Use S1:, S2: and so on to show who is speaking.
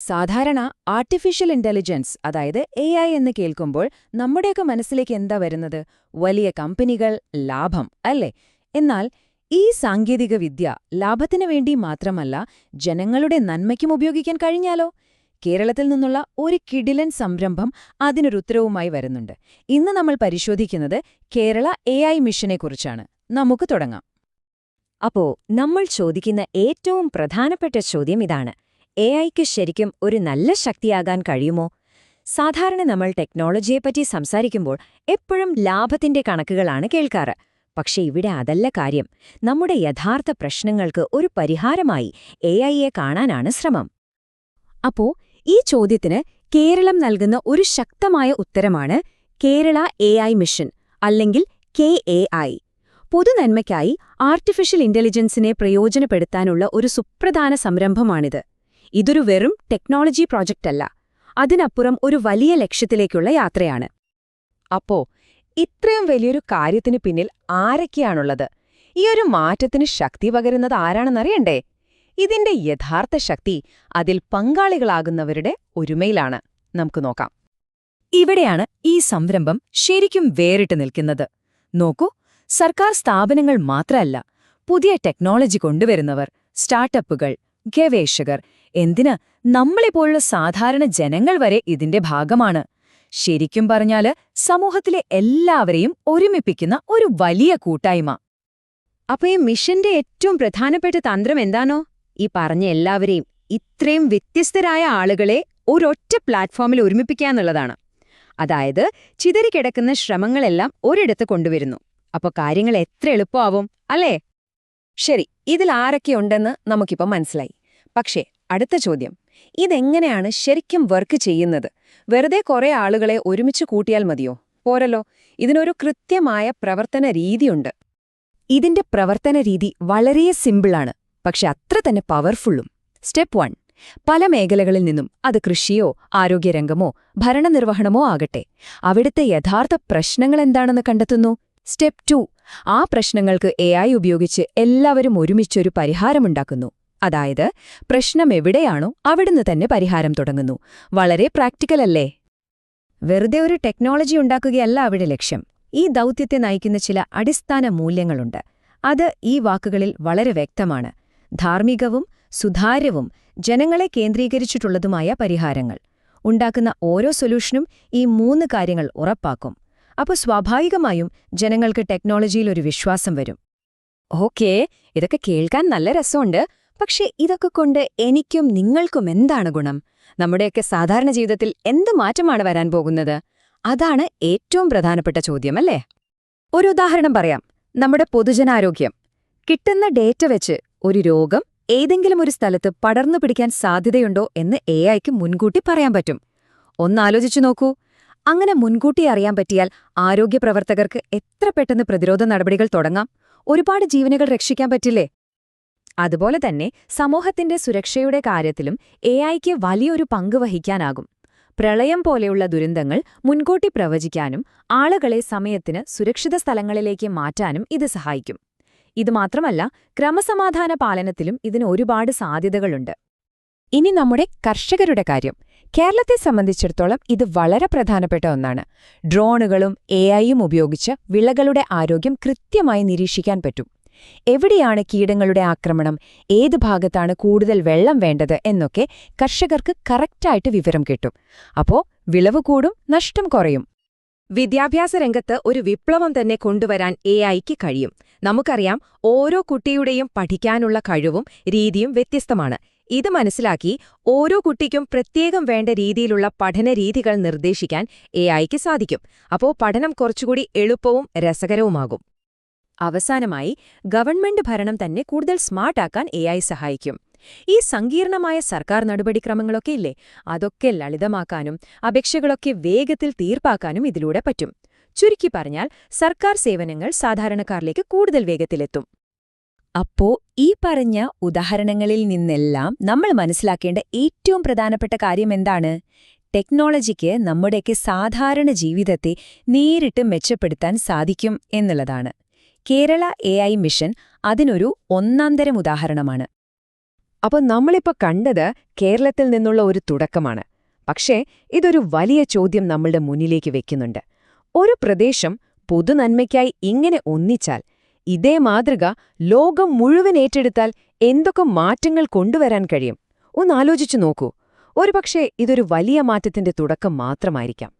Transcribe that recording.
S1: സാധാരണ artificial intelligence അതായത് A I എന്ന് കേൾക്കുമ്പോൾ നമ്മുടെയൊക്കെ മനസ്സിലേക്ക് എന്താ വരുന്നത്? വലിയ കമ്പനികൾ ലാഭം അല്ലേ? എന്നാൽ ഈ സാങ്കേതിക വിദ്യ ലാഭത്തിനു വേണ്ടി മാത്രമല്ല ജനങ്ങളുടെ നന്മയ്ക്കും ഉപയോഗിക്കാൻ കഴിഞ്ഞാലോ? കേരളത്തിൽ നിന്നുള്ള ഒരു കിടിലൻ സംരംഭം അതിനൊരു ഉത്തരവുമായി വരുന്നുണ്ട്. ഇന്ന് നമ്മൾ പരിശോധിക്കുന്നത് കേരള എ ഐ മിഷനെക്കുറിച്ചാണ് നമുക്ക് തുടങ്ങാം.
S2: അപ്പോ നമ്മൾ ചോദിക്കുന്ന ഏറ്റവും പ്രധാനപ്പെട്ട ചോദ്യം ഇതാണ്. എ ഐക്ക് ശരിക്കും ഒരു നല്ല ശക്തിയാകാൻ കഴിയുമോ? സാധാരണ നമ്മൾ ടെക്നോളജിയെപ്പറ്റി സംസാരിക്കുമ്പോൾ എപ്പോഴും ലാഭത്തിന്റെ കണക്കുകളാണ് കേൾക്കാറ്. പക്ഷേ ഇവിടെ അതല്ല കാര്യം. നമ്മുടെ യഥാർത്ഥ പ്രശ്നങ്ങൾക്ക് ഒരു പരിഹാരമായി എ ഐയെ കാണാനാണ് ശ്രമം.
S3: അപ്പോ ഈ ചോദ്യത്തിന് കേരളം നൽകുന്ന ഒരു ശക്തമായ ഉത്തരമാണ് കേരള എ മിഷൻ അല്ലെങ്കിൽ കെ എ ഐ പൊതുനന്മയ്ക്കായി ആർട്ടിഫിഷ്യൽ ഇന്റലിജൻസിനെ പ്രയോജനപ്പെടുത്താനുള്ള ഒരു സുപ്രധാന സംരംഭമാണിത്. ഇതൊരു വെറും ടെക്നോളജി പ്രോജക്റ്റല്ല അതിനപ്പുറം ഒരു വലിയ ലക്ഷ്യത്തിലേക്കുള്ള യാത്രയാണ്.
S1: അപ്പോ ഇത്രയും വലിയൊരു കാര്യത്തിന് പിന്നിൽ ആരൊക്കെയാണുള്ളത്? ഈ ഒരു മാറ്റത്തിന് ശക്തി പകരുന്നത് ആരാണെന്നറിയണ്ടേ? ഇതിന്റെ യഥാർത്ഥ ശക്തി അതിൽ പങ്കാളികളാകുന്നവരുടെ ഒരുമയിലാണ്. നമുക്ക് നോക്കാം.
S2: ഇവിടെയാണ് ഈ സംരംഭം ശരിക്കും വേറിട്ട് നിൽക്കുന്നത്. നോക്കൂ സർക്കാർ സ്ഥാപനങ്ങൾ മാത്രമല്ല പുതിയ ടെക്നോളജി കൊണ്ടുവരുന്നവർ സ്റ്റാർട്ടപ്പുകൾ ഗവേഷകർ എന്തിന്? നമ്മളെപ്പോലുള്ള സാധാരണ ജനങ്ങൾ വരെ ഇതിന്റെ ഭാഗമാണ്. ശരിക്കും പറഞ്ഞാൽ സമൂഹത്തിലെ എല്ലാവരെയും ഒരുമിപ്പിക്കുന്ന ഒരു വലിയ കൂട്ടായ്മ.
S3: അപ്പൊ ഈ മിഷന്റെ ഏറ്റവും പ്രധാനപ്പെട്ട തന്ത്രം എന്താണോ? ഈ പറഞ്ഞ എല്ലാവരെയും ഇത്രയും വ്യത്യസ്തരായ ആളുകളെ ഒരൊറ്റ പ്ലാറ്റ്ഫോമിൽ ഒരുമിപ്പിക്കാന്നുള്ളതാണ് അതായത് ചിതറിക്കിടക്കുന്ന ശ്രമങ്ങളെല്ലാം ഒരിടത്ത് കൊണ്ടുവരുന്നു. അപ്പൊ കാര്യങ്ങൾ എത്ര എളുപ്പമാവും അല്ലേ?
S1: ശരി ഇതിൽ ആരൊക്കെയുണ്ടെന്ന് നമുക്കിപ്പം മനസ്സിലായി. പക്ഷേ അടുത്ത ചോദ്യം. ഇതെങ്ങനെയാണ് ശരിക്കും വർക്ക് ചെയ്യുന്നത്? വെറുതെ കുറേ ആളുകളെ ഒരുമിച്ച് കൂട്ടിയാൽ മതിയോ? പോരല്ലോ. ഇതിനൊരു കൃത്യമായ പ്രവർത്തന രീതിയുണ്ട്.
S2: ഇതിന്റെ പ്രവർത്തന രീതി വളരെ സിമ്പിളാണ് പക്ഷെ അത്ര തന്നെ പവർഫുള്ളും. Step one. പല മേഖലകളിൽ നിന്നും അത് കൃഷിയോ ആരോഗ്യരംഗമോ ഭരണനിർവഹണമോ ആകട്ടെ. അവിടുത്തെ യഥാർത്ഥ പ്രശ്നങ്ങൾ എന്താണെന്ന് കണ്ടെത്തുന്നു? Step two. ആ പ്രശ്നങ്ങൾക്ക് എ ഉപയോഗിച്ച് എല്ലാവരും ഒരുമിച്ചൊരു പരിഹാരമുണ്ടാക്കുന്നു. അതായത് പ്രശ്നം എവിടെയാണോ അവിടുന്ന് തന്നെ പരിഹാരം തുടങ്ങുന്നു. വളരെ പ്രാക്ടിക്കൽ അല്ലേ? വെറുതെ ഒരു ടെക്നോളജി ഉണ്ടാക്കുകയല്ല അവിടെ ലക്ഷ്യം. ഈ ദൗത്യത്തെ നയിക്കുന്ന ചില അടിസ്ഥാന മൂല്യങ്ങളുണ്ട്. അത് ഈ വാക്കുകളിൽ വളരെ വ്യക്തമാണ്. ധാർമ്മികവും സുതാര്യവും ജനങ്ങളെ കേന്ദ്രീകരിച്ചിട്ടുള്ളതുമായ പരിഹാരങ്ങൾ. ഉണ്ടാക്കുന്ന ഓരോ സൊല്യൂഷനും ഈ മൂന്ന് കാര്യങ്ങൾ ഉറപ്പാക്കും. അപ്പോൾ സ്വാഭാവികമായും ജനങ്ങൾക്ക് ടെക്നോളജിയിൽ ഒരു വിശ്വാസം വരും. ഓക്കേ ഇതൊക്കെ കേൾക്കാൻ നല്ല രസമുണ്ട്. പക്ഷേ ഇതൊക്കെ കൊണ്ട് എനിക്കും നിങ്ങൾക്കും എന്താണ് ഗുണം? നമ്മുടെയൊക്കെ സാധാരണ ജീവിതത്തിൽ എന്ത് മാറ്റമാണ് വരാൻ പോകുന്നത്? അതാണ് ഏറ്റവും പ്രധാനപ്പെട്ട ചോദ്യം അല്ലേ ഒരു ഉദാഹരണം പറയാം. നമ്മുടെ പൊതുജനാരോഗ്യം. കിട്ടുന്ന ഡേറ്റ വെച്ച് ഒരു രോഗം ഏതെങ്കിലും ഒരു സ്ഥലത്ത് പടർന്നു പിടിക്കാൻ സാധ്യതയുണ്ടോ എന്ന് എ ഐക്ക് മുൻകൂട്ടി പറയാൻ പറ്റും. ഒന്നാലോചിച്ചു നോക്കൂ. അങ്ങനെ മുൻകൂട്ടി അറിയാൻ പറ്റിയാൽ ആരോഗ്യ പ്രവർത്തകർക്ക് എത്ര പെട്ടെന്ന് പ്രതിരോധ നടപടികൾ തുടങ്ങാം? ഒരുപാട് ജീവനുകൾ രക്ഷിക്കാൻ പറ്റില്ലേ? അതുപോലെ തന്നെ സമൂഹത്തിന്റെ സുരക്ഷയുടെ കാര്യത്തിലും എ ഐക്ക് വലിയൊരു പങ്ക് വഹിക്കാനാകും. പ്രളയം പോലെയുള്ള ദുരന്തങ്ങൾ മുൻകൂട്ടി പ്രവചിക്കാനും ആളുകളെ സമയത്തിന് സുരക്ഷിത സ്ഥലങ്ങളിലേക്ക് മാറ്റാനും ഇത് സഹായിക്കും. ഇതുമാത്രമല്ല ക്രമസമാധാന പാലനത്തിലും ഇതിന് ഒരുപാട് സാധ്യതകളുണ്ട്.
S1: ഇനി നമ്മുടെ കർഷകരുടെ കാര്യം. കേരളത്തെ സംബന്ധിച്ചിടത്തോളം ഇത് വളരെ പ്രധാനപ്പെട്ട ഒന്നാണ്. ഡ്രോണുകളും എ ഉപയോഗിച്ച് വിളകളുടെ ആരോഗ്യം കൃത്യമായി നിരീക്ഷിക്കാൻ പറ്റും. എവിടെയാണ് കീടങ്ങളുടെ ആക്രമണം? ഏത് ഭാഗത്താണ് കൂടുതൽ വെള്ളം വേണ്ടത്? എന്നൊക്കെ കർഷകർക്ക് കറക്റ്റായിട്ട് വിവരം കിട്ടും. അപ്പോ വിളവ് കൂടും നഷ്ടം കുറയും.
S3: വിദ്യാഭ്യാസ രംഗത്ത് ഒരു വിപ്ലവം തന്നെ കൊണ്ടുവരാൻ എ ഐക്ക് കഴിയും. നമുക്കറിയാം ഓരോ കുട്ടിയുടെയും പഠിക്കാനുള്ള കഴിവും രീതിയും വ്യത്യസ്തമാണ്. ഇത് മനസ്സിലാക്കി ഓരോ കുട്ടിക്കും പ്രത്യേകം വേണ്ട രീതിയിലുള്ള പഠനരീതികൾ നിർദ്ദേശിക്കാൻ എ ഐക്ക് സാധിക്കും. അപ്പോൾ പഠനം കുറച്ചുകൂടി എളുപ്പവും രസകരവുമാകും. അവസാനമായി ഗവൺമെന്റ് ഭരണം തന്നെ കൂടുതൽ സ്മാർട്ടാക്കാൻ എ ഐ സഹായിക്കും. ഈ സങ്കീർണമായ സർക്കാർ നടപടിക്രമങ്ങളൊക്കെ ഇല്ലേ? അതൊക്കെ ലളിതമാക്കാനും അപേക്ഷകളൊക്കെ വേഗത്തിൽ തീർപ്പാക്കാനും ഇതിലൂടെ പറ്റും. ചുരുക്കി പറഞ്ഞാൽ സർക്കാർ സേവനങ്ങൾ സാധാരണക്കാരിലേക്ക് കൂടുതൽ വേഗത്തിലെത്തും.
S2: അപ്പോ ഈ പറഞ്ഞ ഉദാഹരണങ്ങളിൽ നിന്നെല്ലാം നമ്മൾ മനസ്സിലാക്കേണ്ട ഏറ്റവും പ്രധാനപ്പെട്ട കാര്യം എന്താണ്? ടെക്നോളജിക്ക് നമ്മുടെയൊക്കെ സാധാരണ ജീവിതത്തെ നേരിട്ട് മെച്ചപ്പെടുത്താൻ സാധിക്കും എന്നുള്ളതാണ്. കേരള എ ഐ മിഷൻ അതിനൊരു ഒന്നാന്തരം ഉദാഹരണമാണ്.
S3: അപ്പോൾ നമ്മളിപ്പോൾ കണ്ടത് കേരളത്തിൽ നിന്നുള്ള ഒരു തുടക്കമാണ്. പക്ഷേ ഇതൊരു വലിയ ചോദ്യം നമ്മളുടെ മുന്നിലേക്ക് വെക്കുന്നുണ്ട്. ഒരു പ്രദേശം പൊതുനന്മയ്ക്കായി ഇങ്ങനെ ഒന്നിച്ചാൽ ഇതേ മാതൃക ലോകം മുഴുവൻ ഏറ്റെടുത്താൽ എന്തൊക്കെ മാറ്റങ്ങൾ കൊണ്ടുവരാൻ കഴിയും? ഒന്നാലോചിച്ചു നോക്കൂ. ഒരുപക്ഷേ ഇതൊരു വലിയ മാറ്റത്തിന്റെ തുടക്കം മാത്രമായിരിക്കാം.